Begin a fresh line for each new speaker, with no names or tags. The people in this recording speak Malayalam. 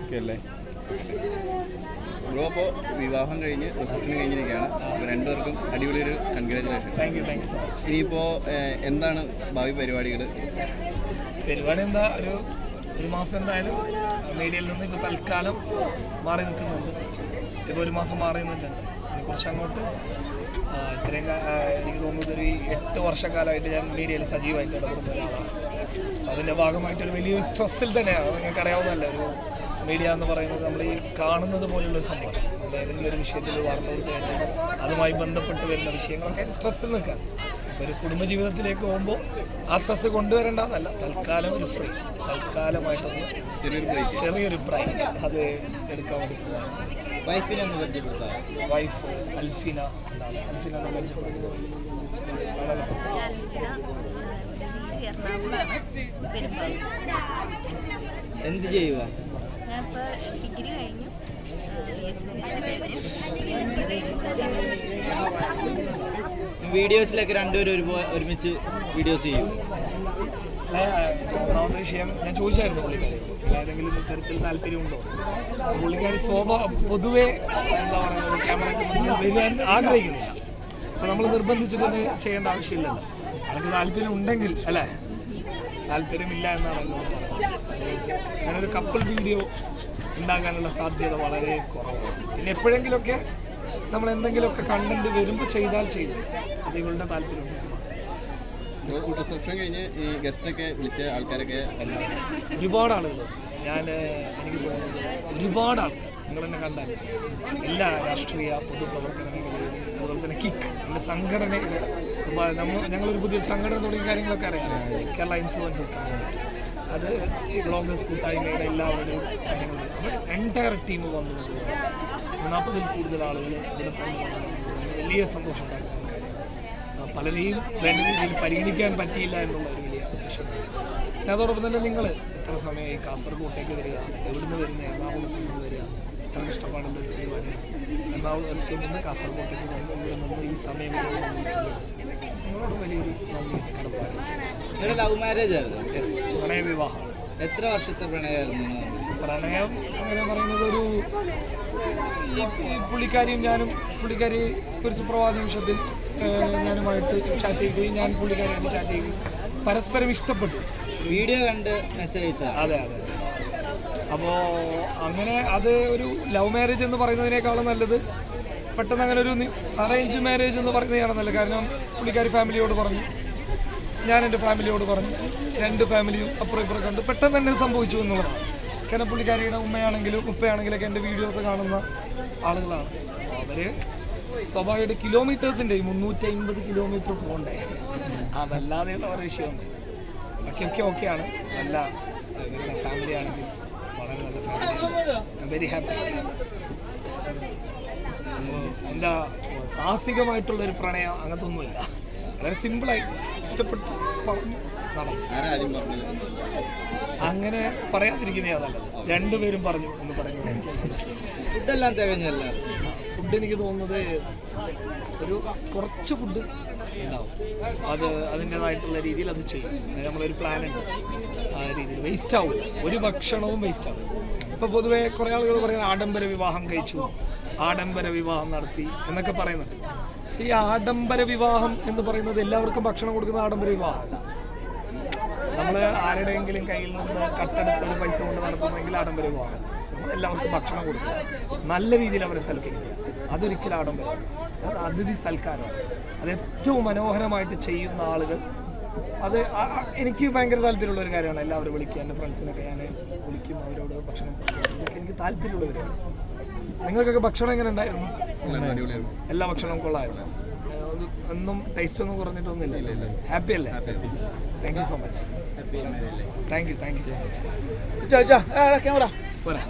ഓക്കെ അല്ലേ? ബ്രോ അപ്പോൾ വിവാഹം കഴിഞ്ഞ് റിസപ്ഷൻ കഴിഞ്ഞിരിക്കുകയാണ്. അപ്പോൾ രണ്ടുപേർക്കും അടിപൊളി ഒരു congratulation
thank you thank you so much
ഇനിയിപ്പോൾ എന്താണ് ഭാവി പരിപാടികൾ
പരിപാടി എന്താ? ഒരു ഒരു മാസം എന്തായാലും മീഡിയയിൽ നിന്ന് ഇപ്പോൾ തൽക്കാലം മാറി നിൽക്കുന്നുണ്ട്. ഇപ്പോൾ ഒരു മാസം മാറി നിന്നിട്ടുണ്ട്. കുറച്ച് അങ്ങോട്ട് ഇത്രയും എനിക്ക് തോന്നുന്നത് ഒരു എട്ട് വർഷക്കാലമായിട്ട് ഞാൻ മീഡിയയിൽ സജീവമായിട്ട് ഇടപെടുന്ന ഒരാളാണ്. അതിന്റെ ഭാഗമായിട്ടൊരു വലിയൊരു സ്ട്രെസ്സിൽ തന്നെയാണ്. നിങ്ങൾക്ക് അറിയാവുന്നതല്ല ഒരു മീഡിയ എന്ന് പറയുന്നത് നമ്മൾ ഈ കാണുന്നത് പോലുള്ള ഒരു സംഭവം നമ്മൾ ഏതെങ്കിലും ഒരു വിഷയത്തിൽ വാർത്ത കൊടുത്തു കഴിഞ്ഞാൽ അതുമായി ബന്ധപ്പെട്ട് വരുന്ന വിഷയങ്ങളൊക്കെ സ്ട്രെസ്സിൽ നിൽക്കാം അപ്പോൾ ഒരു കുടുംബജീവിതത്തിലേക്ക് പോകുമ്പോൾ ആ സ്ട്രെസ് കൊണ്ടുവരേണ്ടതല്ല തൽക്കാലം ഒരു ഫ്രീ തൽക്കാലമായിട്ടൊന്ന്
ചെറിയൊരു ബ്രേക്ക്
ചെറിയൊരു ബ്രൈക്ക് അത് എടുക്കാൻ വേണ്ടി
വൈഫിനെ ഒന്ന് പരിചയപ്പെടുത്താം
വൈഫ് അൽഫിന അൽഫിന വളരെ
എറണാകുളമാണ് പെരുമ്പാവൂർ
എന്ത് ചെയ്യുക
ഡിഗ്രി കഴിഞ്ഞു. സി
വീഡിയോസിലൊക്കെ രണ്ടുപേരും ഒരുപോലെ ഒരുമിച്ച് വീഡിയോസ് ചെയ്യും.
വിഷയം ഞാൻ ചോദിച്ചായിരുന്നു പുള്ളിക്കാരി. ഏതെങ്കിലും ഇത്തരത്തിൽ താല്പര്യമുണ്ടോ? പുള്ളിക്കാരി സ്വഭാവം പൊതുവെ എന്താ പറയുന്നത് ക്യാമറയ്ക്ക് മുന്നിൽ വരാൻ ആഗ്രഹിക്കുന്നില്ല. അപ്പോൾ നമ്മൾ നിർബന്ധിച്ചിട്ടൊന്നും ചെയ്യേണ്ട ആവശ്യമില്ലല്ലോ. അവർക്ക് താല്പര്യം ഉണ്ടെങ്കിൽ അല്ലേ? താല്പര്യമില്ല എന്നാണല്ലോ എന്നോട് പറഞ്ഞത് അങ്ങനെ ഒരു കപ്പിൾ വീഡിയോ ഉണ്ടാകാനുള്ള സാധ്യത വളരെ കുറവാണ്. പിന്നെ എപ്പോഴെങ്കിലുമൊക്കെ നമ്മൾ എന്തെങ്കിലുമൊക്കെ കണ്ടന്റ് വരുമ്പോൾ ചെയ്താൽ ചെയ്യും. അത് ഇവളുടെ താല്പര്യം.
റിസപ്ഷൻ കഴിഞ്ഞ് ഈ ഗസ്റ്റൊക്കെ വിളിച്ച ആൾക്കാരൊക്കെ
ഒരുപാട് ആളുകൾ ഞാൻ എനിക്ക് തോന്നുന്നത് ഒരുപാട് ആൾക്കാർ നിങ്ങൾ എന്നെ കണ്ടാൽ എല്ലാ രാഷ്ട്രീയ പൊതുപ്രവർത്തന മേഖലയിൽ അതുപോലെ തന്നെ കിക്ക് എന്റെ സംഘടനയുടെ നമ്മൾ ഞങ്ങളൊരു പുതിയ സംഘടന തുടങ്ങിയ കാര്യങ്ങളൊക്കെ അറിയാം. കേരള ഇൻഫ്ലുവൻസസ് കമ്മ്യൂണിറ്റി അത് ഈ ബ്ലോഗേഴ്സ് കൂട്ടായ്മയുടെ എല്ലാവരുടെയും കാര്യങ്ങൾ. എന്റയർ ടീം വന്നു നാൽപ്പതിൽ കൂടുതൽ ആളുകൾ ഇവിടെ തന്നെ. വലിയ സന്തോഷം ഉണ്ടാക്കുന്ന കാര്യമാണ് പലരെയും വേണ്ട രീതിയിൽ പരിഗണിക്കാൻ പറ്റിയില്ല എന്നുള്ള ഒരു വലിയ പിന്നെ അതോടൊപ്പം തന്നെ നിങ്ങൾ എത്ര സമയമായി കാസർഗോട്ടേക്ക് വരിക എവിടുന്ന് വരുന്ന എറണാകുളത്ത് നിന്ന് ഇഷ്ടപ്പെടുന്ന ഒരു പരിപാടിയാണ് എറണാകുളത്ത് നിന്ന് കാസർഗോട്ടേക്ക് വന്ന് ഇവിടെ നിന്ന് ഈ സമയം നിങ്ങളോട് വലിയൊരു നന്ദി കടപ്പാട്
ലവ് മാരേജ് ആയിരുന്നു?
യെസ് പ്രണയ വിവാഹമാണ്
എത്ര വർഷത്തെ പ്രണയമായിരുന്നു
പ്രണയം അങ്ങനെ പറയുന്നത് ഒരു ഈ പുള്ളിക്കാരിയും ഞാനും പുള്ളിക്കാരി ഒരു സുപ്രഭാത നിമിഷത്തിൽ ഞാനുമായിട്ട് ചാറ്റ് ചെയ്യുകയും ഞാൻ പുള്ളിക്കാരിയായിട്ട് ചാറ്റ് ചെയ്യുകയും പരസ്പരം ഇഷ്ടപ്പെട്ടു.
വീഡിയോ കണ്ട് മെസ്സേജ് അയച്ചാൽ
അതെ അതെ. അപ്പോൾ അങ്ങനെ അത് ഒരു ലവ് മാരേജ് എന്ന് പറയുന്നതിനേക്കാളും നല്ലത് പെട്ടെന്ന് അങ്ങനെ ഒരു അറേഞ്ച് മാരേജ് എന്ന് പറയുന്നതാണ് നല്ലത് കാരണം പുള്ളിക്കാരി ഫാമിലിയോട് പറഞ്ഞു. ഞാൻ എന്റെ ഫാമിലിയോട് പറഞ്ഞു. രണ്ട് ഫാമിലിയും അപ്പുറം ഇപ്പുറം കണ്ട് പെട്ടെന്ന് തന്നെ സംഭവിച്ചു എന്നുള്ളതാണ്. കാരണം പുള്ളിക്കാരിയുടെ ഉമ്മയാണെങ്കിലും ഉപ്പയാണെങ്കിലൊക്കെ എന്റെ വീഡിയോസ് കാണുന്ന ആളുകളാണ്. അവർ സ്വാഭാവികമായിട്ട് കിലോമീറ്റേഴ്സിന്റെ മുന്നൂറ്റി അമ്പത് കിലോമീറ്റർ പോകണ്ടേ അതല്ലാതെയുള്ള ഒരു വിഷയമുണ്ട് ബാക്കിയൊക്കെ ഓക്കെയാണ് നല്ല ഫാമിലി ആണെങ്കിൽ വെരി ഹാപ്പി എന്താ സാഹസികമായിട്ടുള്ള ഒരു പ്രണയം അങ്ങനത്തെ ഒന്നുമില്ല വളരെ സിമ്പിളായി ഇഷ്ടപ്പെട്ടു പറഞ്ഞു. നടന്നു. അങ്ങനെ പറയാതിരിക്കുന്ന നല്ലത്. രണ്ടുപേരും പറഞ്ഞു എന്ന് പറയുന്നത് എനിക്ക്.
ഫുഡെല്ലാം തികഞ്ഞല്ല
ഫുഡ് എനിക്ക് തോന്നുന്നത് ഒരു കുറച്ച് ഫുഡ് ഉണ്ടാവും. അത് അതിന്റെതായിട്ടുള്ള രീതിയിൽ അത് ചെയ്യും. നമ്മളൊരു പ്ലാൻ ഉണ്ട്. വേസ്റ്റ് ആവില്ല ഒരു ഭക്ഷണവും വേസ്റ്റ് ആവില്ല ഇപ്പോൾ പൊതുവേ കുറേ ആളുകൾ പറയുന്നത് ആഡംബര വിവാഹം കഴിച്ചു. ആഡംബര വിവാഹം നടത്തി എന്നൊക്കെ പറയുന്നുണ്ട് പക്ഷേ ഈ ആഡംബര വിവാഹം എന്ന് പറയുന്നത് എല്ലാവർക്കും ഭക്ഷണം കൊടുക്കുന്ന ആഡംബര വിവാഹമല്ല നമ്മൾ ആരുടെയെങ്കിലും കയ്യിൽ നിന്ന് കട്ടെടുത്ത് ഒരു പൈസ കൊണ്ട് നടത്തുന്നെങ്കിൽ ആഡംബര വിവാഹം. എല്ലാവർക്കും ഭക്ഷണം കൊടുക്കുക. നല്ല രീതിയിൽ അവരെ സൽക്കരിക്കുക. അതൊരിക്കലും ആഡംബരം അത് അതിഥി സൽക്കാരമാണ്. അത് ഏറ്റവും മനോഹരമായിട്ട് ചെയ്യുന്ന ആളുകൾ അത് എനിക്ക് ഭയങ്കര താല്പര്യമുള്ള ഒരു കാര്യമാണ്. എല്ലാവരും വിളിക്കുക. എന്റെ ഫ്രണ്ട്സിനൊക്കെ ഞാൻ വിളിക്കും. അവരോട് ഭക്ഷണം എനിക്ക് താല്പര്യമുള്ളവരാണ് നിങ്ങൾക്കൊക്കെ ഭക്ഷണം എങ്ങനെ ഉണ്ടായിരുന്നു? എല്ലാ ഭക്ഷണവും കൊള്ളായിരുന്നു. ഒന്നും ടേസ്റ്റ് ഒന്നും കുറഞ്ഞിട്ടൊന്നുമില്ല. ഹാപ്പി അല്ലേ? Thank you so much thank you thank you so much പോരാ.